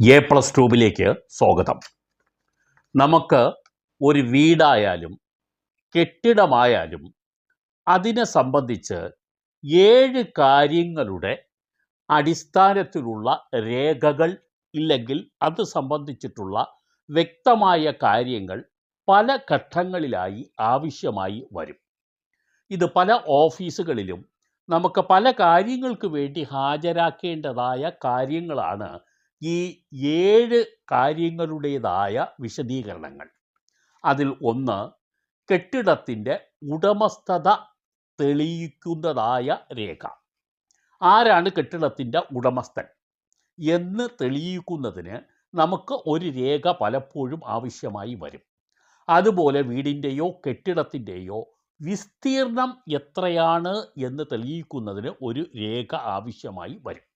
A plus ട്യൂബിലേക്ക് സ്വാഗതം. നമുക്ക് ഒരു വീടായാലും കെട്ടിടമായാലും അതിനെ സംബന്ധിച്ച് ഏഴ് കാര്യങ്ങളുടെ അടിസ്ഥാനത്തിലുള്ള രേഖകൾ ഇല്ലെങ്കിൽ അത് സംബന്ധിച്ചിട്ടുള്ള വ്യക്തമായ കാര്യങ്ങൾ പല ഘട്ടങ്ങളിലായി ആവശ്യമായി വരും. ഇത് പല ഓഫീസുകളിലും നമുക്ക് പല കാര്യങ്ങൾക്ക് വേണ്ടി ഹാജരാക്കേണ്ടതായ കാര്യങ്ങളാണ് ഈ ഏഴ് കാര്യങ്ങളുടേതായ വിശദീകരണങ്ങൾ. അതിൽ ഒന്ന് കെട്ടിടത്തിന്റെ ഉടമസ്ഥത തെളിയിക്കുന്നതായ രേഖ. ആരാണ് കെട്ടിടത്തിന്റെ ഉടമസ്ഥൻ എന്ന് തെളിയിക്കുന്നതിന് നമുക്ക് ഒരു രേഖ പലപ്പോഴും ആവശ്യമായി വരും. അതുപോലെ വീടിന്റെയോ കെട്ടിടത്തിന്റെയോ വിസ്തീർണം എത്രയാണ് എന്ന് തെളിയിക്കുന്നതിന് ഒരു രേഖ ആവശ്യമായി വരും.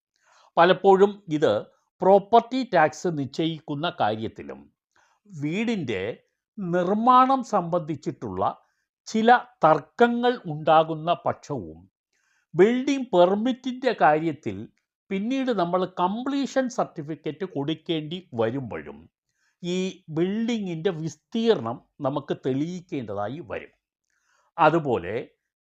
പലപ്പോഴും ഇത് പ്രോപ്പർട്ടി ടാക്സ് നിശ്ചയിക്കുന്ന കാര്യത്തിലും വീടിന്റെ നിർമ്മാണം സംബന്ധിച്ചിട്ടുള്ള ചില തർക്കങ്ങൾ ഉണ്ടാകുന്ന പക്ഷവും ബിൽഡിംഗ് പെർമിറ്റിന്റെ കാര്യത്തിൽ പിന്നീട് നമ്മൾ കംപ്ലീഷൻ സർട്ടിഫിക്കറ്റ് കൊടുക്കേണ്ടി വരുമ്പോഴും ഈ ബിൽഡിങ്ങിന്റെ വിസ്തീർണം നമുക്ക് തെളിയിക്കേണ്ടതായി വരും. അതുപോലെ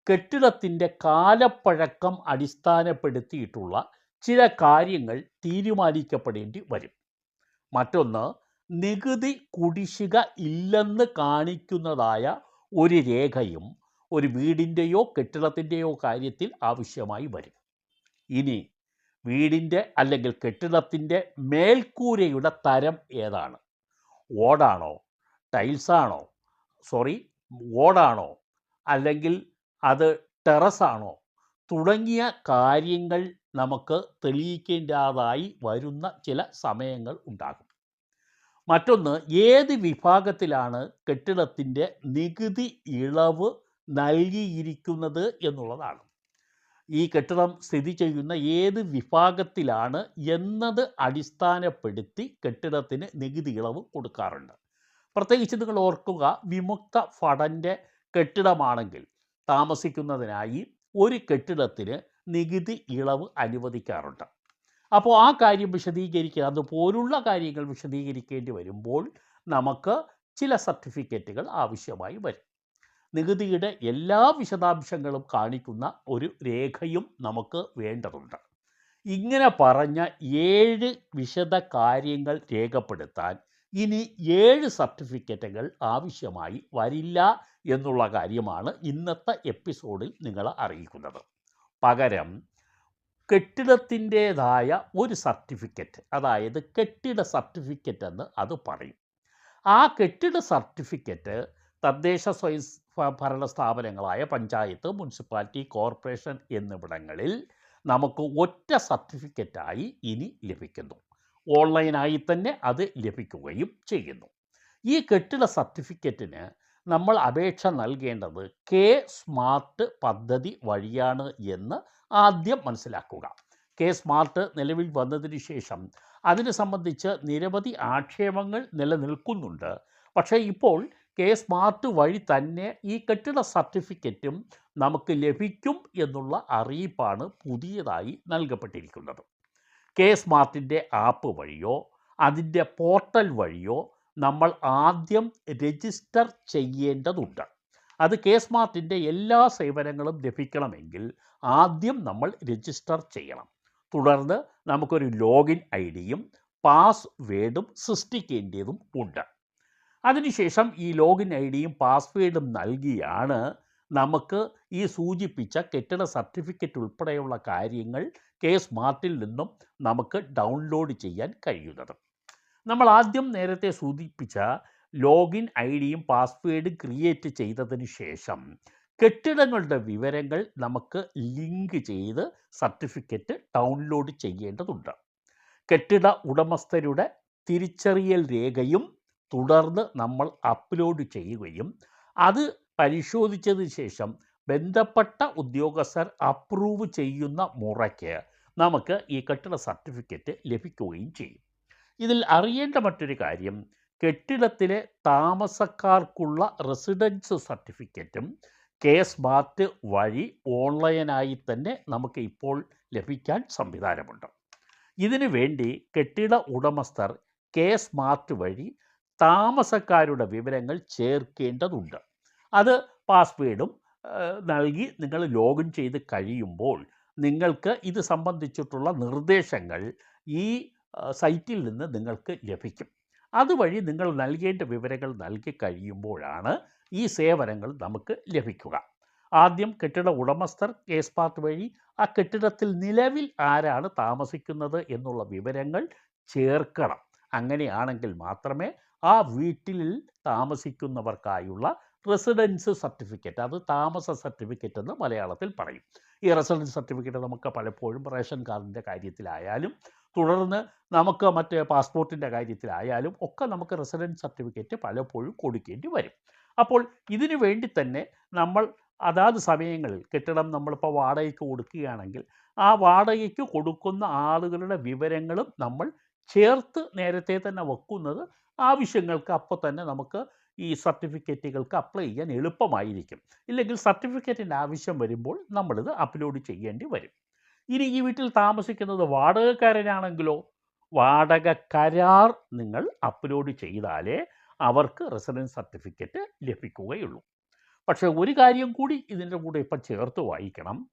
കെട്ടിടത്തിന്റെ കാലപ്പഴക്കം അടിസ്ഥാനപ്പെടുത്തിയിട്ടുള്ള ചില കാര്യങ്ങൾ തീരുമാനിക്കപ്പെടേണ്ടി വരും. മറ്റൊന്ന് നികുതി കുടിശ്ശിക ഇല്ലെന്ന് കാണിക്കുന്നതായ ഒരു രേഖയും ഒരു വീടിന്റെയോ കെട്ടിടത്തിന്റെയോ കാര്യത്തിൽ ആവശ്യമായി വരും. ഇനി വീടിന്റെ അല്ലെങ്കിൽ കെട്ടിടത്തിന്റെ മേൽക്കൂരയുടെ തരം ഏതാണ്? ഓടാണോ? ടൈൽസാണോ? സോറി ഓടാണോ? അല്ലെങ്കിൽ അത് ടെറസാണോ? തുടങ്ങിയ കാര്യങ്ങൾ നമുക്ക് തെളിയിക്കേണ്ടതായി വരുന്ന ചില സമയങ്ങൾ ഉണ്ടാകും. മറ്റൊന്ന് ഏത് വിഭാഗത്തിലാണ് കെട്ടിടത്തിന്റെ നികുതി ഇളവ് നൽകിയിരിക്കുന്നത് എന്നുള്ളതാണ്. ഈ കെട്ടിടം സ്ഥിതി ചെയ്യുന്ന ഏത് വിഭാഗത്തിലാണ് എന്നത് അടിസ്ഥാനപ്പെടുത്തി കെട്ടിടത്തിന് നികുതി ഇളവ് കൊടുക്കാറുണ്ട്. പ്രത്യേകിച്ച് നിങ്ങൾ ഓർക്കുക വിമുക്ത ഫടന്റെ കെട്ടിടമാണെങ്കിൽ താമസിക്കുന്നതിനായി ഒരു കെട്ടിടത്തിന് നികുതി ഇളവ് അനുവദിക്കാറുണ്ട്. അപ്പോൾ ആ കാര്യം വിശദീകരിക്കുക അതുപോലുള്ള കാര്യങ്ങൾ വിശദീകരിക്കേണ്ടി വരുമ്പോൾ നമുക്ക് ചില സർട്ടിഫിക്കറ്റുകൾ ആവശ്യമായി വരും. നികുതിയുടെ എല്ലാ വിശദാംശങ്ങളും കാണിക്കുന്ന ഒരു രേഖയും നമുക്ക് വേണ്ടതുണ്ട്. ഇങ്ങനെ പറഞ്ഞ ഏഴ് വിശദ കാര്യങ്ങൾ രേഖപ്പെടുത്താൻ ഇനി ഏഴ് സർട്ടിഫിക്കറ്റുകൾ ആവശ്യമായി വരില്ല എന്നുള്ള കാര്യമാണ് ഇന്നത്തെ എപ്പിസോഡിൽ നിങ്ങളെ അറിയിക്കുന്നത്. പകരം കെട്ടിടത്തിന്റേതായ ഒരു സർട്ടിഫിക്കറ്റ് അതായത് കെട്ടിട സർട്ടിഫിക്കറ്റ് എന്ന് അത് പറയും. ആ കെട്ടിട സർട്ടിഫിക്കറ്റ് തദ്ദേശ സ്വയം ഭരണ സ്ഥാപനങ്ങളായ പഞ്ചായത്ത് മുനിസിപ്പാലിറ്റി കോർപ്പറേഷൻ എന്നിവിടങ്ങളിൽ നമുക്ക് ഒറ്റ സർട്ടിഫിക്കറ്റായി ഇനി ലഭിക്കുന്നു. ഓൺലൈനായി തന്നെ അത് ലഭിക്കുകയും ചെയ്യുന്നു. ഈ കെട്ടിട സർട്ടിഫിക്കറ്റിന് നമ്മൾ അപേക്ഷ നൽകേണ്ടത് കെ സ്മാർട്ട് പദ്ധതി വഴിയാണ് എന്ന് ആദ്യം മനസ്സിലാക്കുക. കെ സ്മാർട്ട് നിലവിൽ വന്നതിന് ശേഷം അതിനെ സംബന്ധിച്ച് നിരവധി ആക്ഷേപങ്ങൾ നിലനിൽക്കുന്നുണ്ട്. പക്ഷേ ഇപ്പോൾ കെ സ്മാർട്ട് വഴി തന്നെ ഈ കെട്ടിട സർട്ടിഫിക്കറ്റും നമുക്ക് ലഭിക്കും എന്നുള്ള അറിയിപ്പാണ് പുതിയതായി നൽകപ്പെട്ടിരിക്കുന്നത്. കെ സ്മാർട്ടിന്റെ ആപ്പ് വഴിയോ അതിന്റെ പോർട്ടൽ വഴിയോ നമ്മൾ ആദ്യം രജിസ്റ്റർ ചെയ്യേണ്ടതുണ്ട്. അത് കെ സ്മാർട്ടിന്റെ എല്ലാ സേവനങ്ങളും ലഭിക്കണമെങ്കിൽ ആദ്യം നമ്മൾ രജിസ്റ്റർ ചെയ്യണം. തുടർന്ന് നമുക്കൊരു ലോഗിൻ ഐ ഡിയും പാസ്വേഡും സൃഷ്ടിക്കേണ്ടതും ഉണ്ട്. അതിനുശേഷം ഈ ലോഗിൻ ഐ ഡിയും പാസ്വേഡും നൽകിയാണ് നമുക്ക് ഈ സൂചിപ്പിച്ച കെട്ടിട സർട്ടിഫിക്കറ്റ് ഉൾപ്പെടെയുള്ള കാര്യങ്ങൾ കെ സ്മാർട്ടിൽ നിന്നും നമുക്ക് ഡൗൺലോഡ് ചെയ്യാൻ കഴിയുന്നത്. നമ്മൾ ആദ്യം നേരത്തെ സൂചിപ്പിച്ച ലോഗിൻ ഐ ഡിയും പാസ്വേഡും ക്രിയേറ്റ് ചെയ്തതിന് ശേഷം കെട്ടിടങ്ങളുടെ വിവരങ്ങൾ നമുക്ക് ലിങ്ക് ചെയ്ത് സർട്ടിഫിക്കറ്റ് ഡൗൺലോഡ് ചെയ്യേണ്ടതുണ്ട്. കെട്ടിട ഉടമസ്ഥരുടെ തിരിച്ചറിയൽ രേഖയും തുടർന്ന് നമ്മൾ അപ്ലോഡ് ചെയ്യുകയും അത് പരിശോധിച്ചതിന് ശേഷം ബന്ധപ്പെട്ട ഉദ്യോഗസ്ഥർ അപ്രൂവ് ചെയ്യുന്ന മുറയ്ക്ക് നമുക്ക് ഈ കെട്ടിട സർട്ടിഫിക്കറ്റ് ലഭിക്കുകയും ചെയ്യും. ഇതിൽ അറിയേണ്ട മറ്റൊരു കാര്യം കെട്ടിടത്തിലെ താമസക്കാർക്കുള്ള റെസിഡൻസ് സർട്ടിഫിക്കറ്റും കെ സ്മാർട്ട് വഴി ഓൺലൈനായി തന്നെ നമുക്ക് ഇപ്പോൾ ലഭിക്കാൻ സംവിധാനമുണ്ട്. ഇതിനു വേണ്ടി കെട്ടിട ഉടമസ്ഥർ കെ സ്മാർട്ട് വഴി താമസക്കാരുടെ വിവരങ്ങൾ ചേർക്കേണ്ടതുണ്ട്. അത് പാസ്വേഡും നൽകി നിങ്ങൾ ലോഗിൻ ചെയ്ത് കഴിയുമ്പോൾ നിങ്ങൾക്ക് ഇത് സംബന്ധിച്ചിട്ടുള്ള നിർദ്ദേശങ്ങൾ ഈ സൈറ്റിൽ നിന്ന് നിങ്ങൾക്ക് ലഭിക്കും. അതുവഴി നിങ്ങൾ നൽകേണ്ട വിവരങ്ങൾ നൽകി കഴിയുമ്പോഴാണ് ഈ സേവനങ്ങൾ നമുക്ക് ലഭിക്കുക. ആദ്യം കെട്ടിട ഉടമസ്ഥർ കേസ് പാർട്ട് വഴി ആ കെട്ടിടത്തിൽ നിലവിൽ ആരാണ് താമസിക്കുന്നത് എന്നുള്ള വിവരങ്ങൾ ചേർക്കണം. അങ്ങനെയാണെങ്കിൽ മാത്രമേ ആ വീട്ടിൽ താമസിക്കുന്നവർക്കായുള്ള റെസിഡൻസ് സർട്ടിഫിക്കറ്റ്. അത് താമസ സർട്ടിഫിക്കറ്റ് എന്ന് മലയാളത്തിൽ പറയും. ഈ റെസിഡൻസ് സർട്ടിഫിക്കറ്റ് നമുക്ക് പലപ്പോഴും റേഷൻ കാർഡിന്റെ കാര്യത്തിലായാലും തുടർന്ന് നമുക്ക് മറ്റേ പാസ്പോർട്ടിന്റെ കാര്യത്തിലായാലും ഒക്കെ നമുക്ക് റെസിഡൻസ് സർട്ടിഫിക്കറ്റ് പലപ്പോഴും കൊടുക്കേണ്ടി വരും. അപ്പോൾ ഇതിനു വേണ്ടി തന്നെ നമ്മൾ അതാത് സമയങ്ങളിൽ കെട്ടിടം നമ്മളിപ്പോൾ വാടകയ്ക്ക് കൊടുക്കുകയാണെങ്കിൽ ആ വാടകയ്ക്ക് കൊടുക്കുന്ന ആളുകളുടെ വിവരങ്ങളും നമ്മൾ ചേർത്ത് നേരത്തെ തന്നെ വെക്കുന്നത് ആവശ്യങ്ങൾക്ക് അപ്പോൾ തന്നെ നമുക്ക് ഈ സർട്ടിഫിക്കറ്റുകൾക്ക് അപ്ലൈ ചെയ്യാൻ എളുപ്പമായിരിക്കും. ഇല്ലെങ്കിൽ സർട്ടിഫിക്കറ്റിന്റെ ആവശ്യം വരുമ്പോൾ നമ്മളിത് അപ്ലോഡ് ചെയ്യേണ്ടി വരും. ഇനി ഈ വീട്ടിൽ താമസിക്കുന്നത് വാടകക്കാരനാണെങ്കിലോ വാടക കരാർ നിങ്ങൾ അപ്ലോഡ് ചെയ്താലേ അവർക്ക് റെസിഡൻസ് സർട്ടിഫിക്കറ്റ് ലഭിക്കുകയുള്ളൂ. പക്ഷേ ഒരു കാര്യം കൂടി ഇതിന്റെ കൂടെ ഇപ്പം ചേർത്ത് വായിക്കണം.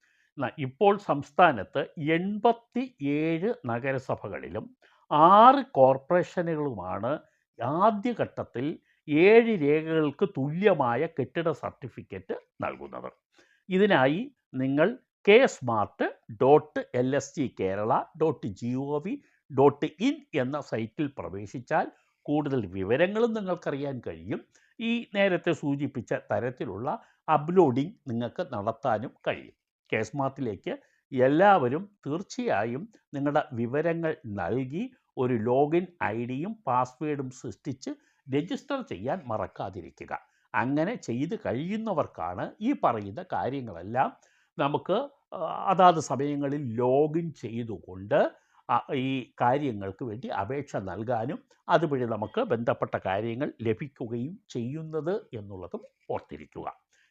ഇപ്പോൾ സംസ്ഥാനത്ത് എൺപത്തി ഏഴ് നഗരസഭകളിലും ആറ് കോർപ്പറേഷനുകളുമാണ് ആദ്യഘട്ടത്തിൽ ഏഴ് രേഖകൾക്ക് തുല്യമായ കെട്ടിട സർട്ടിഫിക്കറ്റ് നൽകുന്നത് ഇതിനായി നിങ്ങൾ K smart dot L S G Kerala dot G O V dot in എന്ന സൈറ്റിൽ പ്രവേശിച്ചാൽ കൂടുതൽ വിവരങ്ങളും നിങ്ങൾക്കറിയാൻ കഴിയും. ഈ നേരത്തെ സൂചിപ്പിച്ച തരത്തിലുള്ള അപ്ലോഡിംഗ് നിങ്ങൾക്ക് നടത്താനും കഴിയും. കെ സ്മാർട്ടിലേക്ക് എല്ലാവരും തീർച്ചയായും നിങ്ങളുടെ വിവരങ്ങൾ നൽകി ഒരു ലോഗിൻ ഐ ഡിയും പാസ്വേഡും സൃഷ്ടിച്ച് രജിസ്റ്റർ ചെയ്യാൻ മറക്കാതിരിക്കുക. അങ്ങനെ ചെയ്ത് കഴിയുന്നവർക്കാണ് ഈ പറയുന്ന കാര്യങ്ങളെല്ലാം നമുക്ക് അതാത് സമയങ്ങളിൽ ലോഗിൻ ചെയ്തുകൊണ്ട് ഈ കാര്യങ്ങൾക്ക് വേണ്ടി അപേക്ഷ നൽകാനും അതുവഴി നമുക്ക് ബന്ധപ്പെട്ട കാര്യങ്ങൾ ലഭിക്കുകയും ചെയ്യുന്നത് എന്നുള്ളതും ഓർത്തിരിക്കുക.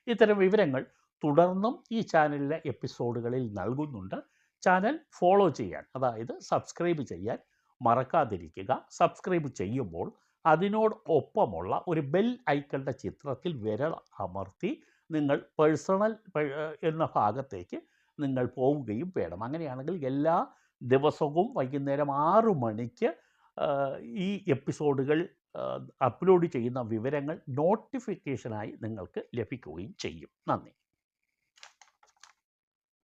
ഇത്തരം വിവരങ്ങൾ തുടർന്നും ഈ ചാനലിലെ എപ്പിസോഡുകളിൽ നൽകുന്നുണ്ട്. ചാനൽ ഫോളോ ചെയ്യാൻ അതായത് സബ്സ്ക്രൈബ് ചെയ്യാൻ മറക്കാതിരിക്കുക. സബ്സ്ക്രൈബ് ചെയ്യുമ്പോൾ അതിനോടൊപ്പമുള്ള ഒരു ബെൽ ഐക്കണിന്റെ ചിത്രത്തിൽ വിരൽ അമർത്തി നിങ്ങൾ പേഴ്സണൽ എന്ന ഭാഗത്തേക്ക് നിങ്ങൾ പോവുകയും വേണം. അങ്ങനെയാണെങ്കിൽ എല്ലാ ദിവസവും വൈകുന്നേരം ആറു മണിക്ക് ഈ എപ്പിസോഡുകൾ അപ്ലോഡ് ചെയ്യുന്ന വിവരങ്ങൾ നോട്ടിഫിക്കേഷനായി നിങ്ങൾക്ക് ലഭിക്കുകയും ചെയ്യും. നന്ദി.